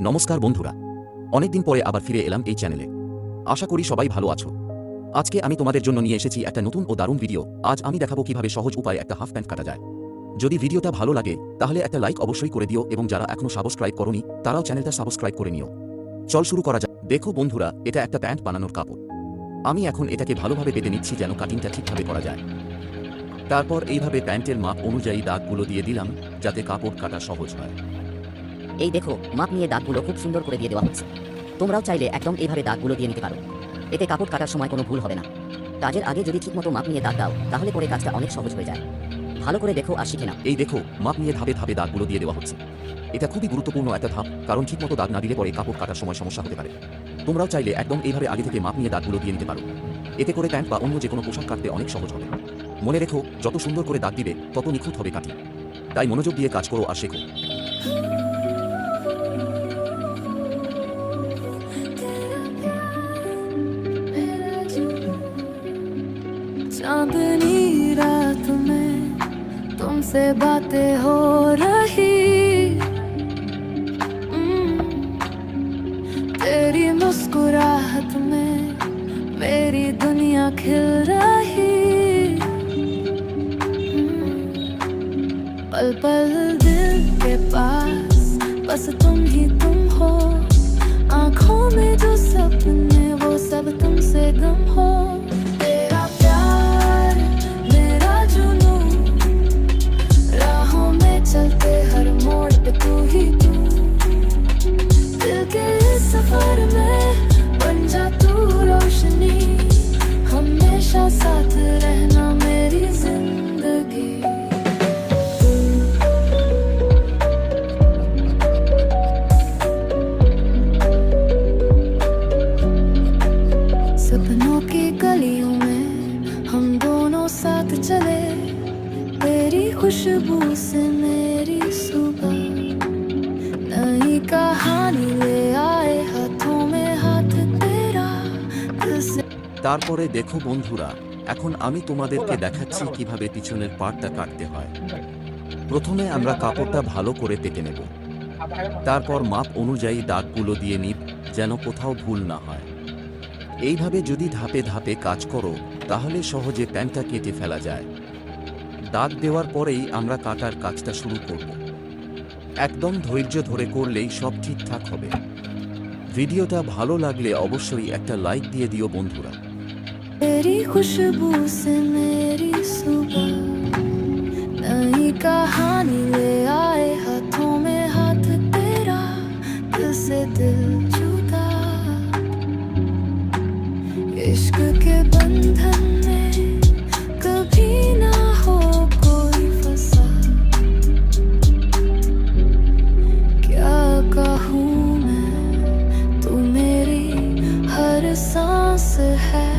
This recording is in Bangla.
নমস্কার বন্ধুরা। অনেকদিন পরে আবার ফিরে এলাম এই চ্যানেলে। আশা করি সবাই ভালো আছো। আজকে আমি তোমাদের জন্য নিয়ে এসেছি একটা নতুন ও দারুণ ভিডিও। আজ আমি দেখাবো কীভাবে সহজ উপায়ে একটা হাফ প্যান্ট কাটা যায়। যদি ভিডিওটা ভালো লাগে, তাহলে একটা লাইক অবশ্যই করে দিও এবং যারা এখনও সাবস্ক্রাইব করনি, তারাও চ্যানেলটা সাবস্ক্রাইব করে নিও। চল শুরু করা যাক। দেখো বন্ধুরা, এটা একটা প্যান্ট বানানোর কাপড়। আমি এখন এটাকে ভালোভাবে পেতে নিচ্ছি যেন কাটিংটা ঠিকভাবে করা যায়। তারপর এইভাবে প্যান্টের মাপ অনুযায়ী দাগগুলো দিয়ে দিলাম, যাতে কাপড় কাটা সহজ হয়। এই দেখো, মাপ নিয়ে দাগগুলো খুব সুন্দর করে দিয়ে দেওয়া হচ্ছে তোমরাও চাইলে একদম এইভাবে দাগগুলো দিয়ে নিতে পারো। এতে কাপড় কাটার সময় কোনো ভুল হবে না। কাজের আগে যদি ঠিকমতো মাপ নিয়ে দাগ দাও, তাহলে পরে কাজটা অনেক সহজ হয়ে যায়। ভালো করে দেখো আর শিখে নাও। এই দেখো, মাপ নিয়ে ধাপে ধাপে দাগগুলো দিয়ে দেওয়া হচ্ছে। এটা খুবই গুরুত্বপূর্ণ একটা ধাপ, কারণ ঠিকমতো দাগ না দিলে পরে কাপড় কাটার সময় সমস্যা হতে পারে। তোমরাও চাইলে একদম এইভাবে আগে থেকে মাপ নিয়ে দাগগুলো দিয়ে নিতে পারো। এতে করে প্যান্ট বা অন্য যে কোনো পোশাক কাটতে অনেক সহজ হবে। মনে রেখো, যত সুন্দর করে দাগ দিবে, তত নিখুঁত হবে কাটি তাই মনোযোগ দিয়ে কাজ করো আর শেখো। तुमसे बातें हो रही। हम्म, तेरी मुस्कुराहट में मेरी दुनिया खिल रही। हम्म, पल पल दिल के पास बस तुम ही तुम हो। सफ़र में बन जा तू रोशनी। हमेशा साथ रहना मेरी ज़िंदगी। सपनों की गलियों में हम दोनों साथ चले। तेरी खुशबू से मेरी सुबह। नई कहानी ले তারপরে দেখো বন্ধুরা, এখন আমি তোমাদেরকে দেখাচ্ছি কীভাবে পিছনের পাটটা কাটতে হয়। প্রথমে আমরা কাপড়টা ভালো করে পেতে নেব। তারপর মাপ অনুযায়ী দাগগুলো দিয়ে নিব, যেন কোথাও ভুল না হয়। এইভাবে যদি ধাপে ধাপে কাজ করো, তাহলে সহজে প্যান্টটা কেটে ফেলা যায়। দাগ দেওয়ার পরেই আমরা কাটার কাজটা শুরু করব। একদম ধৈর্য ধরে করলেই সব ঠিকঠাক হবে। ভিডিওটা ভালো লাগলে অবশ্যই একটা লাইক দিয়ে দিও বন্ধুরা। तेरी खुशबू से मेरी सुबह। नई कहानी ले आए हाथों में हाथ तेरा, दिल से दिल छूता इश्क के बंधन कभी ना हो कोई क्या मैं हर है।